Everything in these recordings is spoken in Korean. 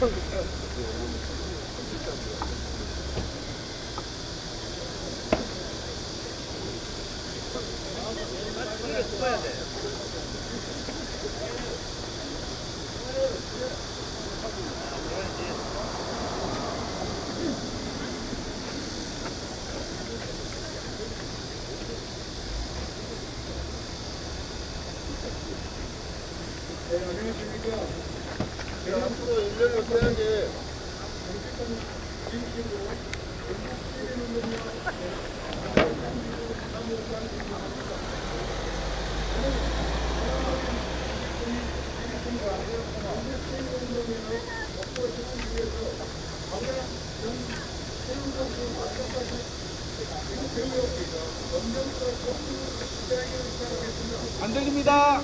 인력을 써야지. 안 들립니다.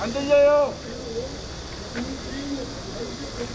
안 들려요.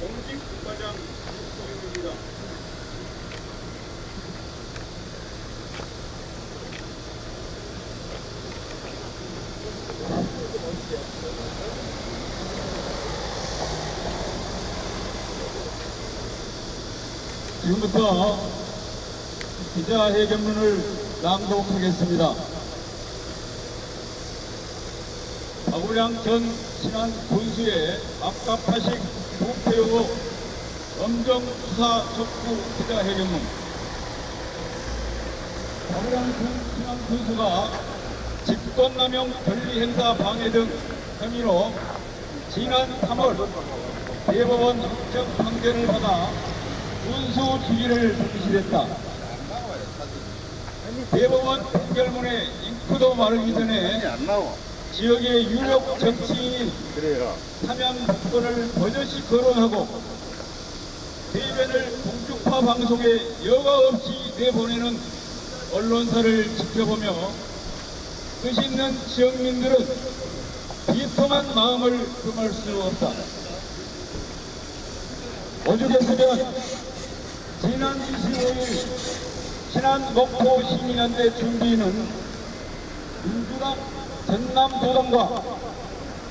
공직 과장 수입니다. 지금부터 기자회견문을 낭독하겠습니다. 박우량 전 신안 군수의 압갑하식 부패 의혹 엄정 수사 촉구 기자회견문 박우량 전 신안 군수가 직권남용 권리행사 방해 등 혐의로 지난 3월 대법원 확정 판결을 받아 군수 주기를 상실했다. 대법원 판결문에 잉크도 마르기 전에. 지역의 유력 정치인이 그래요. 사면 복권을 버젓이 거론하고 대변을 공중파 방송에 여과 없이 내보내는 언론사를 지켜보며 뜻 있는 지역민들은 비통한 마음을 금할 수 없다. 오죽했으면 지난 25일 신안 목포 시민연대 준비는 민주당 전남도당과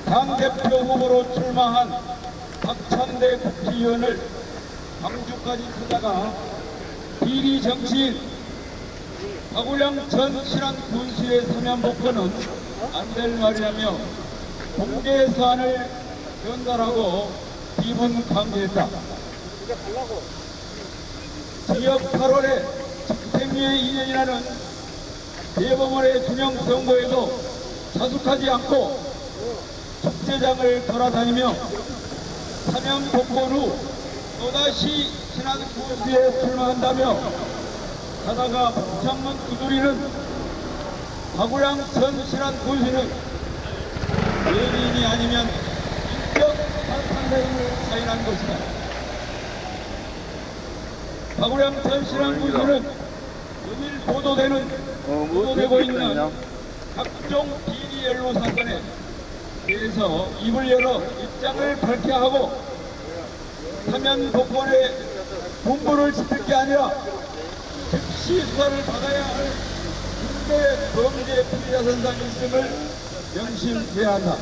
당대표 후보로 출마한 박찬대 국회의원을 광주까지 찾아가 비리 정치인 박우량 전 신안 군수의 사면 복권은 안 될 말이라며 공개 사안을 전달하고 기분 강조했다. 지역 8월에 집행유예 2년이라는 대법원의 준영 선고에도 자숙하지 않고 축제장을 돌아다니며 사면 복권 후 또다시 신안 구수에 출마한다며 가다가 북창문 두드리는 박우량 전 신안 군수는 예민이 아니면 인격 탈탄행을 사인한 것이다. 박우량 전 신안 군수는 연일 보도되는 어, 뭐 보도되고 어떻게 있는? 각종 비리 연루 사건에 대해서 입을 열어 입장을 밝혀야 하고 사면 복권에 공부를 지킬 게 아니라 즉시 수사를 받아야 할 중대 범죄 피의자 선상이 있음을 명심해야 한다.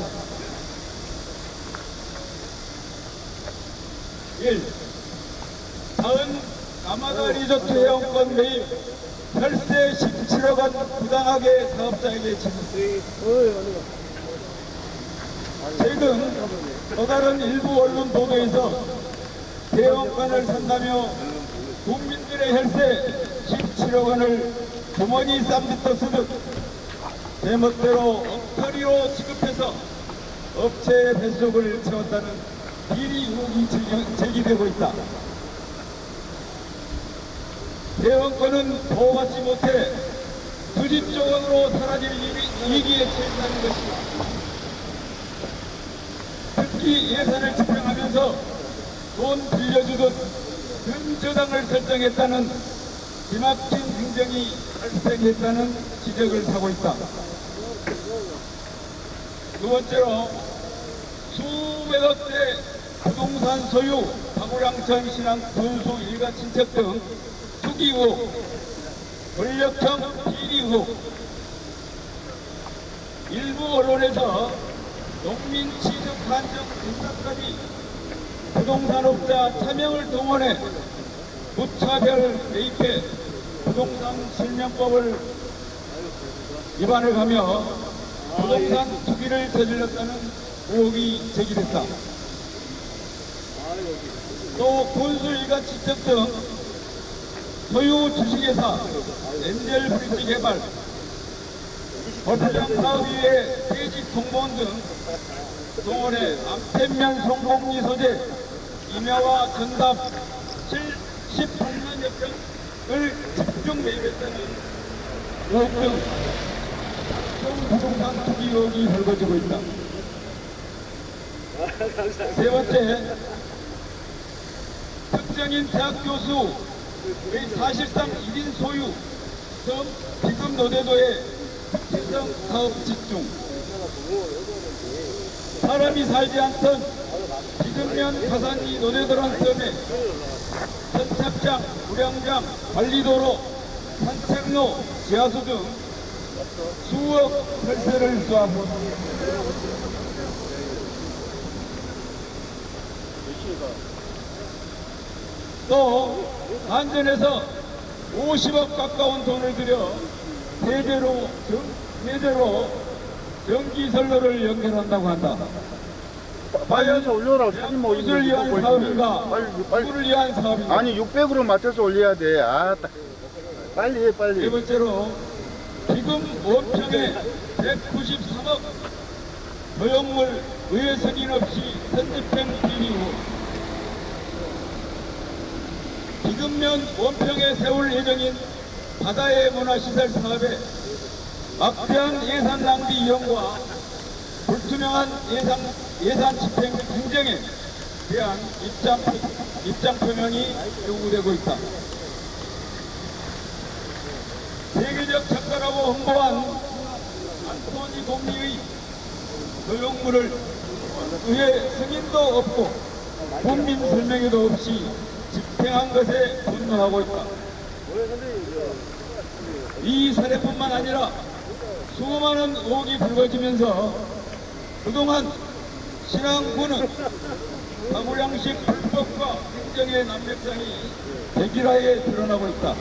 1. 다은 남아가 리조트 회원권 매입 혈세 17억 원 부당하게 사업자에게 지급. 최근 또 다른 일부 언론 보도에서 대원권을 산다며 국민들의 혈세 17억 원을 주머니 쌈짓도 쓰듯 제멋대로 엉터리로 지급해서 업체의 뱃속을 채웠다는 비리 의혹이 제기- 제기되고 있다. 대원권은 보호받지 못해 수집조건으로 사라질 위- 위기에 처했다는 것이다. 특히 예산을 집행하면서 돈 빌려주듯 금저당을 설정했다는 기막힌 행정이 발생했다는 지적을 하고 있다. 두 번째로 수백억대 부동산 소유 박우량천 신앙 군수 일가 친척 등 투기 의혹, 권력형 비리 의혹, 일부 언론에서 농민 취득 한정 인사까지 부동산업자 차명을 동원해 무차별 매입해 부동산 실명법을 위반을 하며 부동산 투기를 저질렀다는 의혹이 제기됐다. 또 군수 일가 취득 등 소유 주식회사 엔젤 브릿지 개발 법령 사업위의 퇴직 공무원 등 동원해 암태면 성공리 소재 임야와 전답 78만 여평을 집중 매입했다는 의혹 등 부동산 투기 의혹이 불거지고 있다. 세 번째, 특정인 대학 교수의 사실상 1인 소유, 성 비금 노대도의 특징성 사업 집중, 사람이 살지 않던 비금면 가산이 노대도란 섬에 선착장, 우량장, 관리도로, 산책로, 지하수 등 수억 혈세를 수하고 또 안전에서 50억 가까운 돈을 들여 대대로 정, 대대로 전기 선로를 연결한다고 한다. 빨리 올려라 사진 뭐 있는 위한 거 사업인가? 누구를 위한 사업인가? 아니 600으로 맞춰서 올려야 돼. 아 딱. 빨리 해네 빨리. 번째로 지금 원평에 193억 도용물 의회 승인 없이 선집행 비리 후 비금면 원평에 세울 예정인 바다의 문화시설 사업에 막대한 예산 낭비 이용과 불투명한 예산, 예산 집행 행정에 대한 입장, 입장 표명이 요구되고 있다. 세계적 작가라고 홍보한 안토니 공리의 노용물을 의회 승인도 없고 국민 설명회도 없이 집행한 것에 분노하고 있다. 이 사례뿐만 아니라 수많은 의혹이 불거지면서 그동안 신앙부는 사고량식 불법과 행정의 남백상이 백일하에 드러나고 있다.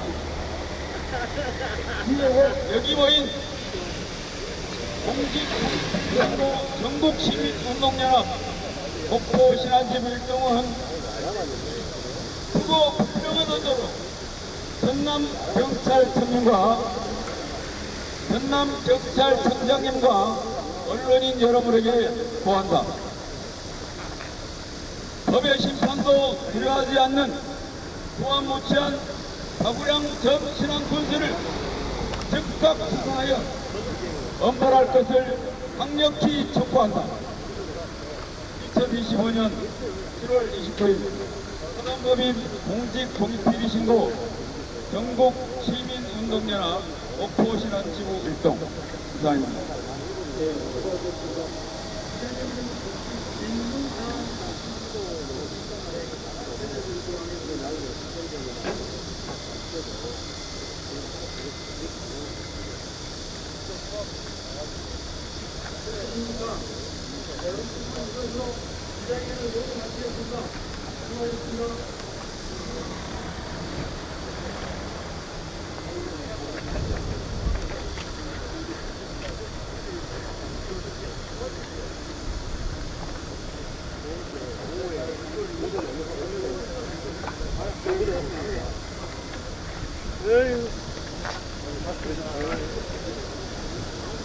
여기 모인 공직선거 전국시민운동연합 목포 신안집 일동은 크고 분명한 언도로 전남 경찰청장과 전남 경찰청장님과 언론인 여러분에게 보한다. 법의 심판도 두려워하지 않는 보안 무치한 박우량 전 신앙 군수를 즉각 수사하여 엄벌할 것을 강력히 촉구한다. 2025년 7월 29일 사단법인 공직 공익비리 신고 전국 시민운동연합 목포신안지구 일동 이상입니다.